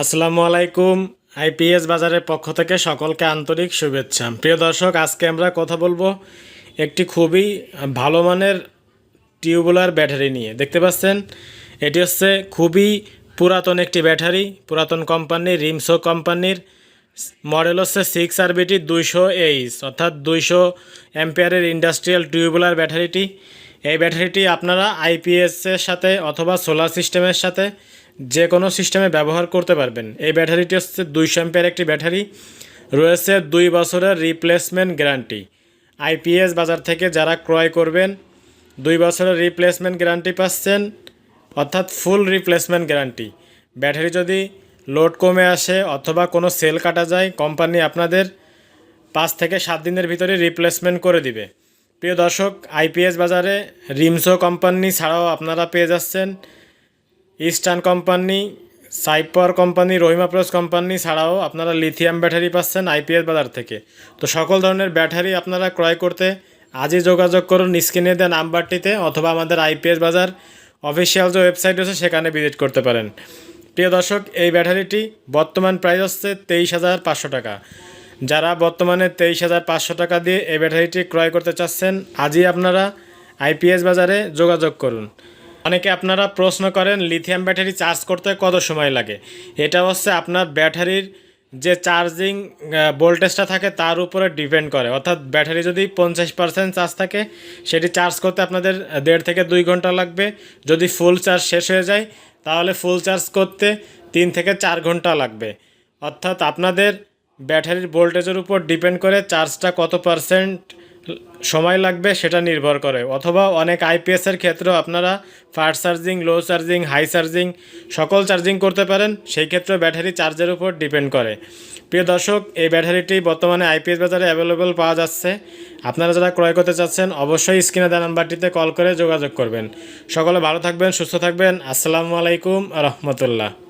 আসসালামু আলাইকুম, আইপিএস বাজারের পক্ষ থেকে সকলকে আন্তরিক শুভেচ্ছা। প্রিয় দর্শক, আজকে আমরা কথা বলব একটি খুবই ভালো মানের টিউবুলার ব্যাটারি নিয়ে। দেখতে পাচ্ছেন, এটি হচ্ছে খুবই পুরাতন একটি ব্যাটারি, পুরাতন কোম্পানির রিমসো কোম্পানির। মডেল হচ্ছে সিক্স আরবিটি দুইশো এইচ, অর্থাৎ দুইশো অ্যাম্পিয়ারের ইন্ডাস্ট্রিয়াল টিউবুলার ব্যাটারিটি। এই ব্যাটারিটি আপনারা আইপিএসের সাথে অথবা সোলার সিস্টেমের সাথে যে কোনো সিস্টেমে ব্যবহার করতে পারবেন। এই ব্যাটারিটি হচ্ছে দুই শ্যাম্পের একটি ব্যাটারি, রয়েছে দুই বছরের রিপ্লেসমেন্ট গ্যারান্টি। আইপিএস বাজার থেকে যারা ক্রয় করবেন, দুই বছরের রিপ্লেসমেন্ট গ্যারান্টি পাচ্ছেন, অর্থাৎ ফুল রিপ্লেসমেন্ট গ্যারান্টি। ব্যাটারি যদি লোড কমে আসে অথবা কোনো সেল কাটা যায়, কোম্পানি আপনাদের পাঁচ থেকে সাত দিনের ভিতরে রিপ্লেসমেন্ট করে দিবে। প্রিয় দর্শক, আইপিএস বাজারে রিমসো কোম্পানি ছাড়াও আপনারা পেয়ে যাচ্ছেন ইস্টার্ন কোম্পানি সাইপার কোম্পানি রহিমা প্লাস কোম্পানি ছাড়াও আপনারা লিথিয়াম ব্যাটারি পাচ্ছেন আইপিএস বাজার থেকে। তো সকল ধরনের ব্যাটারি আপনারা ক্রয় করতে আজই যোগাযোগ করুন স্ক্রিনে দেওয়া নাম্বারটিতে অথবা আমাদের আইপিএস বাজার অফিসিয়াল যে ওয়েবসাইট আছে সেখানে ভিজিট করতে পারেন। প্রিয় দর্শক, এই ব্যাটারিটি বর্তমান প্রাইস হচ্ছে তেইশ হাজার পাঁচশো টাকা। যারা বর্তমানে তেইশ হাজার পাঁচশো টাকা দিয়ে এই ব্যাটারিটি ক্রয় করতে চাচ্ছেন, আজই আপনারা আইপিএস বাজারে যোগাযোগ করুন। অনেকে আপনারা প্রশ্ন করেন লিথিয়াম ব্যাটারি চার্জ করতে কত সময় লাগে? এটা হচ্ছে আপনার ব্যাটারির যে চার্জিং ভোল্টেজটা থাকে তার উপরে ডিপেন্ড করে। অর্থাৎ ব্যাটারি যদি পঞ্চাশ পার্সেন্ট চার্জ থাকে, সেটি চার্জ করতে আপনাদের দেড় থেকে দুই ঘণ্টা লাগবে। যদি ফুল চার্জ শেষ হয়ে যায়, তাহলে ফুল চার্জ করতে তিন থেকে চার ঘণ্টা লাগবে। অর্থাৎ আপনাদের ব্যাটারির ভোল্টেজের উপর ডিপেন্ড করে চার্জটা কত পার্সেন্ট সময় লাগবে সেটা নির্ভর করে। অথবা অনেক আইপিএসের ক্ষেত্রেও আপনারা fast charging low charging high charging সকল চার্জিং করতে পারেন। সেই ক্ষেত্রে ব্যাটারি চার্জের উপর ডিপেন্ড করে। প্রিয় দর্শক, এই ব্যাটারিটি বর্তমানে আইপিএস বাজারে অ্যাভেলেবল পাওয়া যাচ্ছে। আপনারা যারা ক্রয় করতে চাচ্ছেন, অবশ্যই স্ক্রিনে দেওয়া নাম্বারটিতে কল করে যোগাযোগ করবেন। সকলে ভালো থাকবেন, সুস্থ থাকবেন। আসসালামু আলাইকুম, রহমতুল্লাহ।